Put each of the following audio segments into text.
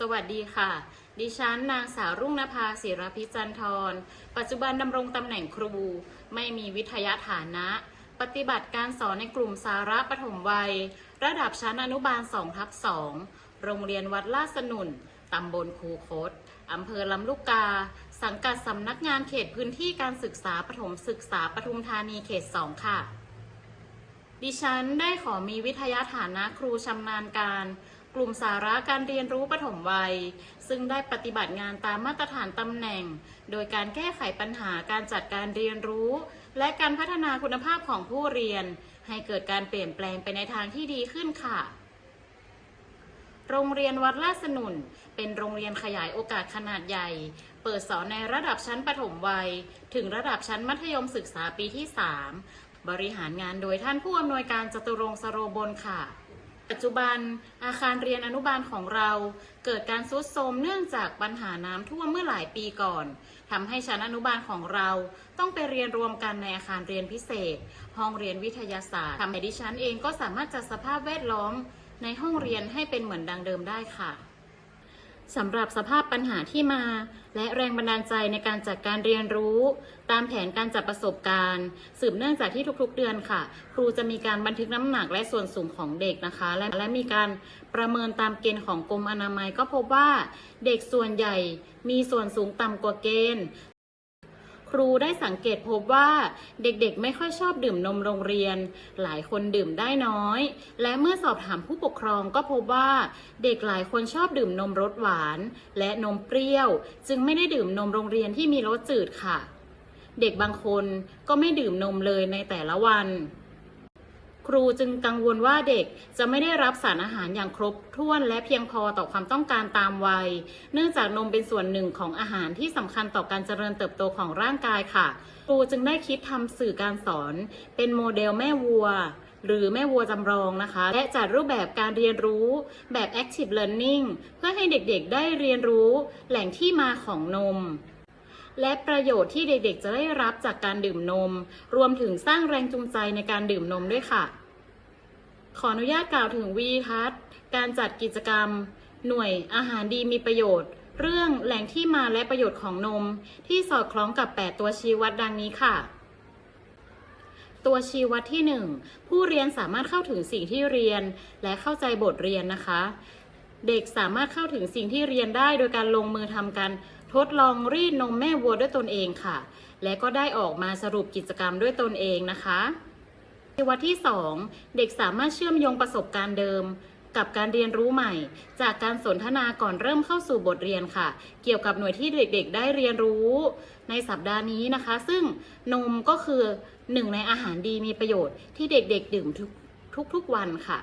สวัสดีค่ะ ดิฉันนางสาวรุ่งนภาศิรพิจันทร ปัจจุบันดำรงตำแหน่งครู ไม่มีวิทยาฐานะ ปฏิบัติการสอนในกลุ่มสาระปฐมวัย ระดับชั้นอนุบาล2ทับ2โรงเรียนวัดลาสนุนตำบลคูคตอำเภอลำลูกกา สังกัดสำนักงานเขตพื้นที่การศึกษาปฐมศึกษาปทุมธานีเขต 2 ค่ะ ดิฉันได้ขอมีวิทยาฐานะครูชำนาญการ กลุ่มสาระการเรียนรู้ปฐมวัย ซึ่งได้ปฏิบัติงานตามมาตรฐานตำแหน่ง โดยการแก้ไขปัญหาการจัดการเรียนรู้ และการพัฒนาคุณภาพของผู้เรียน ให้เกิดการเปลี่ยนแปลงไปในทางที่ดีขึ้นค่ะ โรงเรียนวัดลาดสนุน เป็นโรงเรียนขยายโอกาสขนาดใหญ่ เปิดสอนในระดับชั้นประถมวัย ถึงระดับชั้นมัธยมศึกษาปีที่ 3 บริหารงานโดยท่านผู้อำนวยการจตุรงสโรบลค่ะ ปัจจุบันอาคารเรียนอนุบาลของเราเกิดการทรุดโทรมเนื่องจากปัญหาน้ำท่วมเมื่อหลายปีก่อนทำให้ชั้นอนุบาลของเราต้องไปเรียนรวมกันในอาคารเรียนพิเศษ ห้องเรียนวิทยาศาสตร์ทำให้ดิฉันเองก็สามารถจัดสภาพแวดล้อมในห้องเรียนให้เป็นเหมือนดังเดิมได้ค่ะ สำหรับสภาพปัญหาที่มา และแรงบันดาลใจในการจัดการเรียนรู้ ตามแผนการจัดประสบการณ์ สืบเนื่องจากที่ทุกๆเดือนค่ะ ครูจะมีการบันทึกน้ำหนักและส่วนสูงของเด็กนะคะ และและมีการประเมินตามเกณฑ์ของกรมอนามัยก็พบว่า เด็กส่วนใหญ่มีส่วนสูงต่ำกว่าเกณฑ์ รูได้สังเกตพบว่า เด็กๆ ไม่ค่อยชอบดื่มนมโรงเรียน หลายคนดื่มได้น้อย และเมื่อสอบถามผู้ปกครองก็พบว่า เด็กหลายคนชอบดื่มนมรสหวาน และนมเปรี้ยว จึงไม่ได้ดื่มนมโรงเรียนที่มีรสจืดค่ะ เด็กบางคนก็ไม่ดื่มนมเลยในแต่ละวัน ครูจึงกังวลว่าเด็กจะไม่ได้รับสารอาหารอย่างครบถ้วนและเพียงพอต่อความต้องการตามวัย เนื่องจากนมเป็นส่วนหนึ่งของอาหารที่สำคัญต่อการเจริญเติบโตของร่างกายค่ะ ครูจึงได้คิดทำสื่อการสอน เป็นโมเดลแม่วัวหรือแม่วัวจำลองนะคะ และจัดรูปแบบการเรียนรู้แบบ active learning เพื่อให้เด็กๆได้เรียนรู้แหล่งที่มาของนม และประโยชน์ที่เด็กๆ จะได้รับจากการดื่มนม รวมถึงสร้างแรงจูงใจในการดื่มนมด้วยค่ะ ขออนุญาตกล่าวถึงวีทัศน์การจัดกิจกรรม หน่วยอาหารดีมีประโยชน์ เรื่องแหล่งที่มาและประโยชน์ของนม ที่สอดคล้องกับ 8 ตัวชี้วัดดังนี้ค่ะตัวชี้วัดที่ 1 ผู้เรียนสามารถเข้าถึงสิ่งที่เรียน และเข้าใจบทเรียนนะคะ เด็กสามารถเข้าถึงสิ่งที่เรียนได้โดยการลงมือทำการ ทดลองรีดนมแม่วัวด้วยตนเองค่ะ และก็ได้ออกมาสรุปกิจกรรมด้วยตนเองนะคะในวัดที่ 2 เด็กสามารถเชื่อมโยงประสบการณ์เดิม กับการเรียนรู้ใหม่ จากการสนทนาก่อนเริ่มเข้าสู่บทเรียนค่ะ เกี่ยวกับหน่วยที่เด็ก ๆ ได้เรียนรู้ ในสัปดาห์นี้นะคะ ซึ่งนมก็คือหนึ่งในอาหารดีมีประโยชน์ที่เด็ก ๆ ดื่มทุกทุกๆวันค่ะ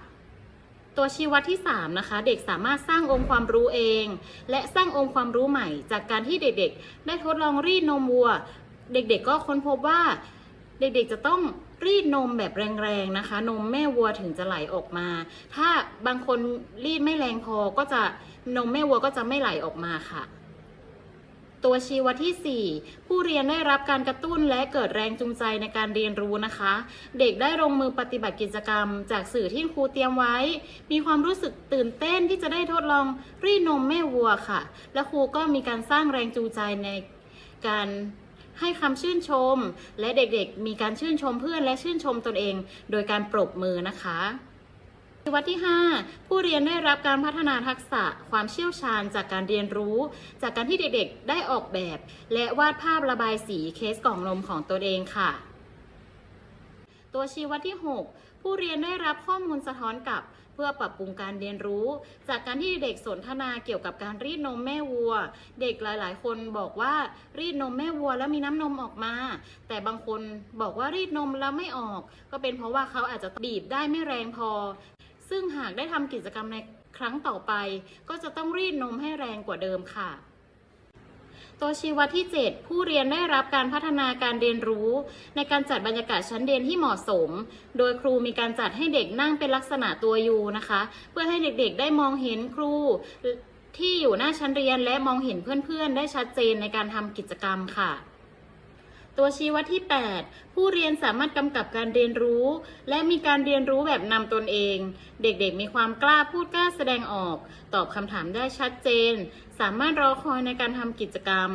ตัวชี้วัดที่ 3 นะคะ เด็กสามารถสร้างองค์ความรู้เอง และสร้างองค์ความรู้ใหม่ จากการที่เด็กๆ ได้ทดลองรีดนมวัว เด็กๆก็ค้นพบว่า เด็กๆจะต้องรีดนมแบบแรงๆนะคะ นมแม่วัวถึงจะไหลออกมา ถ้าบางคนรีดไม่แรงพอก็จะนมแม่วัวก็จะไม่ไหลออกมาค่ะ ตัวชี้วัดที่ 4 ผู้เรียนได้รับการกระตุ้นและเกิดแรงจูงใจในการเรียนรู้นะคะ เด็กได้ลงมือปฏิบัติกิจกรรม จากสื่อที่ครูเตรียมไว้ มีความรู้สึกตื่นเต้นที่จะได้ทดลองรีดนมแม่วัวค่ะ และครูก็มีการสร้างแรงจูงใจในการให้คำชื่นชม และเด็กๆ มีการชื่นชมเพื่อนและชื่นชมตนเอง โดยการปรบมือนะคะ วัดที่ 5 ผู้เรียนได้รับการพัฒนาทักษะความเชี่ยวชาญจากการเรียนรู้ จากการที่เด็กๆ ได้ออกแบบ และวาดภาพระบายสีเคสกล่องนมของตนเองค่ะ ตัวชี้วัดที่ 6 ผู้เรียนได้รับข้อมูลสะท้อนกลับ เพื่อปรับปรุงการเรียนรู้ จากการที่เด็กสนทนาเกี่ยวกับการรีดนมแม่วัว เด็กหลายๆ คนบอกว่ารีดนมแม่วัวแล้วมีน้ำนมออกมา แต่บางคนบอกว่ารีดนมแล้วไม่ออก ก็เป็นเพราะว่าเขาอาจจะบีบได้ไม่แรงพอ ซึ่งหากได้ทำกิจกรรมในครั้งต่อไป ก็จะต้องรีดนมให้แรงกว่าเดิมค่ะ ตัวชี้วัดที่ 7 ผู้เรียนได้รับการพัฒนาการเรียนรู้ ในการจัดบรรยากาศชั้นเรียนที่เหมาะสม โดยครูมีการจัดให้เด็กนั่งเป็นลักษณะตัวยูนะคะ เพื่อให้เด็กๆ ได้มองเห็นครูที่อยู่หน้าชั้นเรียนและมองเห็นเพื่อนๆ ได้ชัดเจนในการทำกิจกรรมค่ะ ตัวชี้วัดที่ 8 ผู้เรียนสามารถกำกับการเรียนรู้ และมีการเรียนรู้แบบนำตนเอง เด็กๆ มีความกล้าพูดกล้าแสดงออก ตอบคำถามได้ชัดเจน สามารถรอคอยในการทำกิจกรรม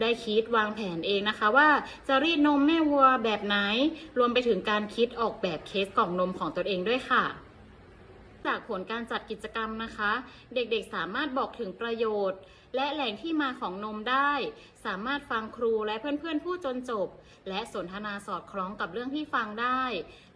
ได้คิดวางแผนเองนะคะว่าจะรีดนมแม่วัวแบบไหน รวมไปถึงการคิดออกแบบเคสกล่องนมของตนเองด้วยค่ะ จากผลการจัดกิจกรรมนะคะ เด็กๆสามารถบอกถึงประโยชน์ และแหล่งที่มาของนมได้ สามารถฟังครูและเพื่อนๆพูดจนจบ และสนทนาสอดคล้องกับเรื่องที่ฟังได้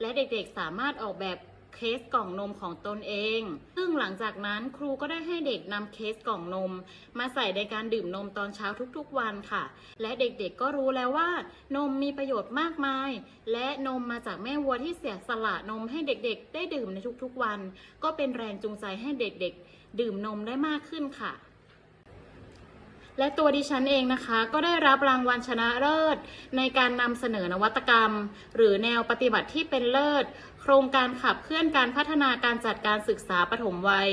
และเด็กๆสามารถออกแบบ เคสกล่องนมของตนเอง ซึ่งหลังจากนั้นครูก็ได้ให้เด็กนำเคสกล่องนม มาใส่ในการดื่มนมตอนเช้าทุกๆวันค่ะ และเด็กๆก็รู้แล้วว่า นมมีประโยชน์มากมาย และนมมาจากแม่วัวที่เสียสละนมให้เด็กๆ ได้ดื่มในทุกๆวัน ก็เป็นแรงจูงใจให้เด็กๆ ดื่มนมได้มากขึ้นค่ะและตัวดิฉันเองนะคะ ก็ได้รับรางวัลชนะเลิศ ในการนำเสนอนวัตกรรม หรือแนวปฏิบัติที่เป็นเลิศ โครงการขับเคลื่อนการพัฒนาการจัดการศึกษาปฐมวัย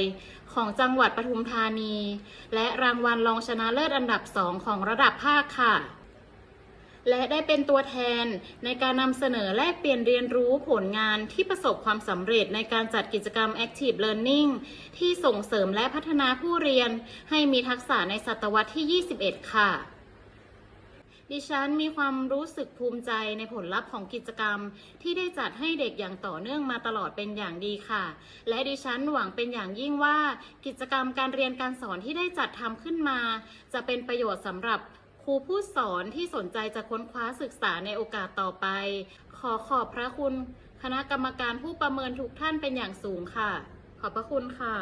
ของจังหวัดปทุมธานี และรางวัลรองชนะเลิศอันดับ2ของระดับภาคค่ะและได้เป็นตัวแทนในการนำเสนอแลกเปลี่ยนเรียนรู้ผลงานที่ประสบความสำเร็จในการจัดกิจกรรม Active Learning ที่ส่งเสริมและพัฒนาผู้เรียนให้มีทักษะในศตวรรษที่ 21 ค่ะ ดิฉันมีความรู้สึกภูมิใจในผลลัพธ์ของกิจกรรม ที่ได้จัดให้เด็กอย่างต่อเนื่องมาตลอดเป็นอย่างดีค่ะ และดิฉันหวังเป็นอย่างยิ่งว่า กิจกรรมการเรียนการสอนที่ได้จัดทำขึ้นมา จะเป็นประโยชน์สำหรับครูผู้สอนที่สนใจจะค้นคว้าศึกษาในโอกาสต่อไป ขอขอบพระคุณ คณะกรรมการผู้ประเมินทุกท่านเป็นอย่างสูงค่ะ ขอบพระคุณค่ะ